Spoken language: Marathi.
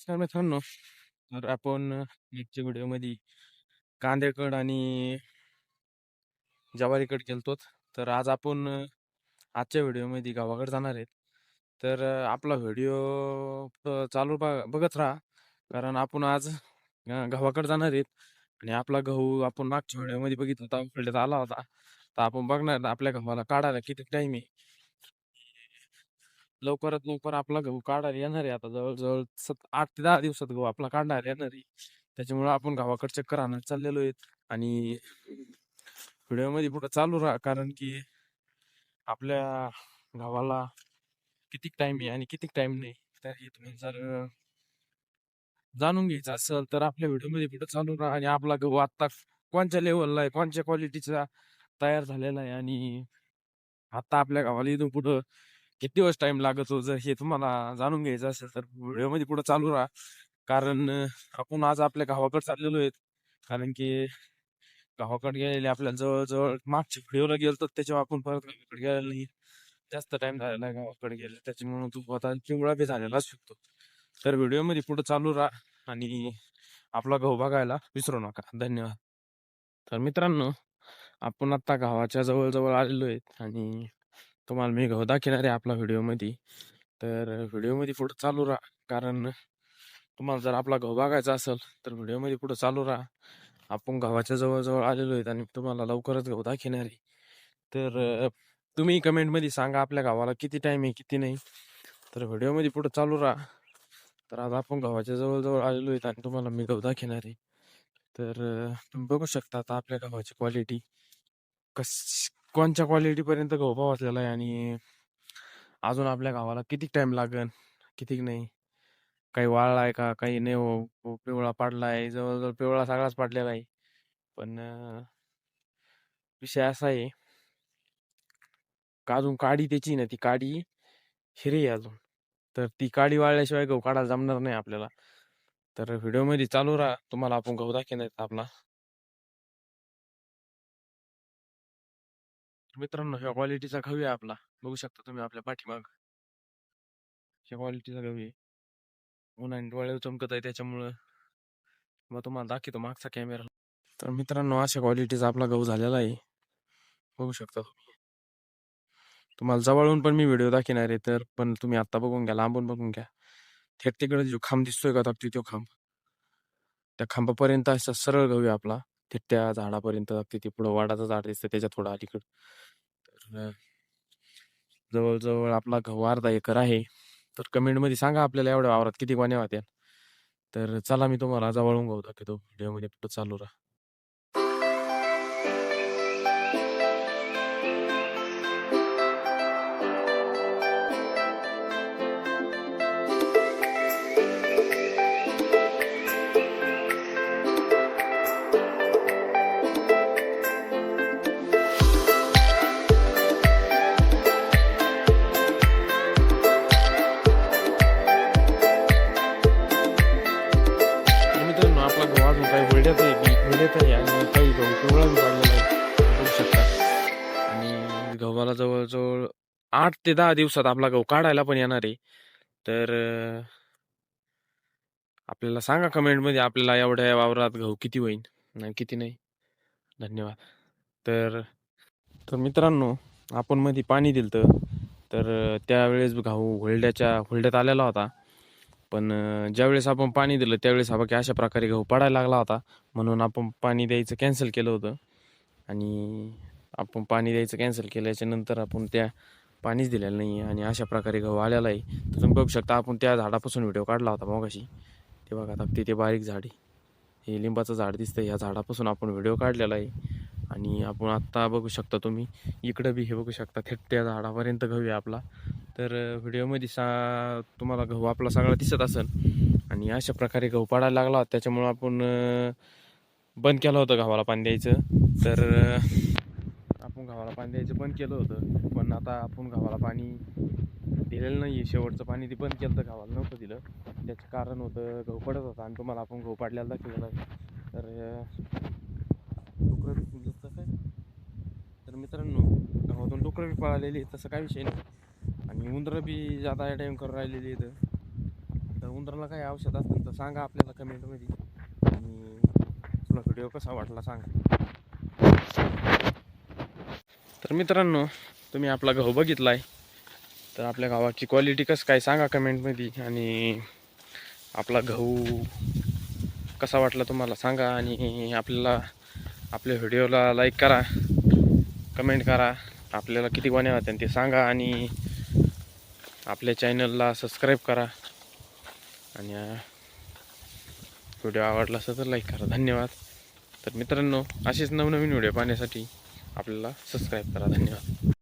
नमस्कार मित्रांनो. तर आपण मागच्या व्हिडिओमध्ये कांदेकड आणि ज्वारीकड गेलतो तर आज आपण आजच्या व्हिडिओमध्ये गावाकडे जाणार आहेत. तर आपला व्हिडिओ चालू बघ- बघत राहा. कारण आपण आज गावाकडे जाणार आहेत. आणि आपला गहू आपण मागच्या व्हिडिओमध्ये बघितला होता उकळण्यात आला होता. तर आपण बघणार आपल्या गव्हाला काढायला किती टाईम आहे. लवकरात लवकर आपला गहू काढायला येणार आहे आता. जवळजवळ सत आठ ते दहा दिवसात गहू आपला काढणार येणार आहे. त्याच्यामुळे आपण गावाकडे चक्कर आणत चाललेलो आहेत. आणि व्हिडिओमध्ये पुढे चालू राहा. कारण की आपल्या गावाला किती टाइम आहे आणि किती टाइम नाही तर हे तुम्ही जर जाणून घ्यायचं असेल तर आपल्या व्हिडिओमध्ये पुढे चालू राहा. आणि आपला गहू आता कोणत्या लेवलला आहे? कोणत्या क्वालिटीचा तयार झालेला आहे? आणि आता आपल्या गावाला इथून पुढं किती दिवस टाइम लागतो जर हे तुम्हाला जाणून घ्यायचं असेल तर व्हिडिओमध्ये पुढे चालू राहा. कारण आपण आज आपल्या गावाकडे चाललेलो आहेत. कारण की गावाकडे गेलेले आपल्या जवळजवळ मागच्या व्हिडिओला गेलो त्याच्यावर आपण परत गावाकडे गेलेलो नाही. जास्त टाइम झालेला आहे गावाकडे गेले त्याच्यामुळे तू आता पिवळा बी झालेला शिकतो शकतो. तर व्हिडिओमध्ये पुढे चालू राहा आणि आपला गहू बघायला विसरू नका. धन्यवाद. तर मित्रांनो आपण आता गावाच्या जवळजवळ आलेलो आहेत आणि तुम्हाला मी गहू दाखवणार आहे आपला व्हिडिओमध्ये. तर व्हिडिओमध्ये पुढं चालू राहा. कारण तुम्हाला जर आपला गहू बघायचा असेल तर व्हिडिओमध्ये पुढं चालू राहा. आपण गावाच्या जवळजवळ आलेलो आहेत आणि तुम्हाला लवकरच गहू दाखवणार आहे. तर तुम्ही कमेंटमध्ये सांगा आपल्या गावाला किती टाईम आहे किती नाही. तर व्हिडिओमध्ये पुढं चालू राहा. तर आज आपण गव्हाच्या जवळजवळ आलेलो आहेत आणि तुम्हाला मी गहू दाखवणार आहे. तर तुम्ही बघू शकता आता आपल्या गावाची क्वालिटी कस कोणत्या क्वालिटीपर्यंत गहू पोहोचलेला आहे आणि अजून आपल्या गावाला किती टाइम लागेल किती नाही? काही वाळला आहे का? काही नाही हो, हो पिवळा पाडला आहे जवळजवळ पिवळा सगळाच पाडलेला आहे. पण विषय असा आहे का अजून काडी त्याची ना ती काडी हिरे अजून. तर ती काडी वाळल्याशिवाय गहू काढायला जमणार नाही आपल्याला. तर व्हिडिओमध्ये चालू राहा तुम्हाला आपण गहू दाखवणार आपला मित्रांनो ह्या क्वालिटीचा गहू आहे आपला. बघू शकता तुम्ही आपल्या पाठीमाग. ह्या क्वालिटीचा गहू आहे. उन्हाने डोळे चमकत आहे त्याच्यामुळं. मग तुम्हाला दाखवतो मागचा कॅमेरा तर मित्रांनो अशा क्वालिटीचा आपला गहू झालेला आहे. बघू शकता तुम्ही. तुम्हाला जवळून पण मी व्हिडिओ दाखवणार आहे तर पण तुम्ही आत्ता बघून घ्या लांबून बघून घ्या. थेट तिकडे जो खांब दिसतोय का तो खांब. त्या खांबापर्यंत असा सरळ गहू आहे आपला. ते त्या झाडापर्यंत ते पुढं वाडाचं झाड दिसतं त्याच्या थोडं अलीकडं. तर जवळजवळ आपला गहू अर्धा एकर आहे. तर कमेंटमध्ये सांगा आपल्याला एवढ्या वावरात किती गोण्या होत्या. तर चला मी तुम्हाला जवळून गहू दाखवतो. व्हिडिओमध्ये पुढं चालू राहा. आहे आहे आणि काही गहू पिवळा वाढलेला आहे. बघू शकता. आणि गव्हाला जवळजवळ आठ ते दहा दिवसात आपला गहू काढायला पण येणार आहे. तर आपल्याला सांगा कमेंटमध्ये आपल्याला एवढ्या वावरात गहू किती होईल नाही किती नाही? धन्यवाद. तर तर मित्रांनो आपण मध्ये पाणी दिलं तर त्यावेळेस गहू हुलड्याच्या हुलड्यात आलेला होता. पण ज्यावेळेस आपण पाणी दिलं त्यावेळेस हा अशा प्रकारे गहू पडायला लागला होता. म्हणून आपण पाणी द्यायचं कॅन्सल केलं होतं. आणि आपण पाणी द्यायचं कॅन्सल केल्याच्यानंतर आपण त्या पाणीच दिलेलं नाही आणि अशा प्रकारे गहू आलेला आहे. तर तुम्ही बघू शकता आपण त्या झाडापासून व्हिडिओ काढला होता मगाशी. ते बघा आता ते बारीक झाड. आहे हे लिंबाचं झाड दिसतं ह्या झाडापासून आपण व्हिडिओ काढलेला आहे. आणि आपण आत्ता बघू शकता तुम्ही इकडं बी हे बघू शकता थेट त्या झाडापर्यंत गहू आहे आपला. तर व्हिडिओमध्ये सा तुम्हाला गहू आपला सगळा दिसत असेल. आणि अशा प्रकारे गहू पडायला लागला त्याच्यामुळं आपण बंद केलं होतं गव्हाला पाणी द्यायचं. तर आपण गव्हाला पाणी द्यायचं बंद केलं होतं. पण आता आपण गव्हाला पाणी दिलेलं नाही आहे शेवटचं पाणी ते बंद केलं तर गव्हाला नव्हतं दिलं. त्याचं कारण होतं गहू पडत होता आणि तुम्हाला आपण गहू पाडल्याला दाखवलेला तर अ, डुकरं बी तर मित्रांनो गव्हातून डुकरं बी पळालेली तसं काय विषय नाही. आणि उंदरं बी जाता टाईम करून राहिलेली इथं तर उंदराला काही औषध असतील तर सांगा आपल्याला कमेंटमध्ये आणि तुला व्हिडिओ कसा वाटला सांगा. तर मित्रांनो तुम्ही आपला गहू बघितला आहे तर आपल्या गावाची क्वालिटी कसं काय सांगा कमेंटमध्ये आणि आपला गहू कसा वाटला तुम्हाला सांगा. आणि आपल्याला आपल्या व्हिडिओला लाईक करा. कमेंट करा. आपल्याला किती गोण्या होत्या ते सांगा. आणि आपल्या चॅनलला सबस्क्राईब करा. आणि व्हिडिओ आवडला असेल तर लाईक करा. धन्यवाद. तर मित्रांनो असेच नवनवीन व्हिडिओ पाहण्यासाठी आपल्याला सबस्क्राईब करा. धन्यवाद.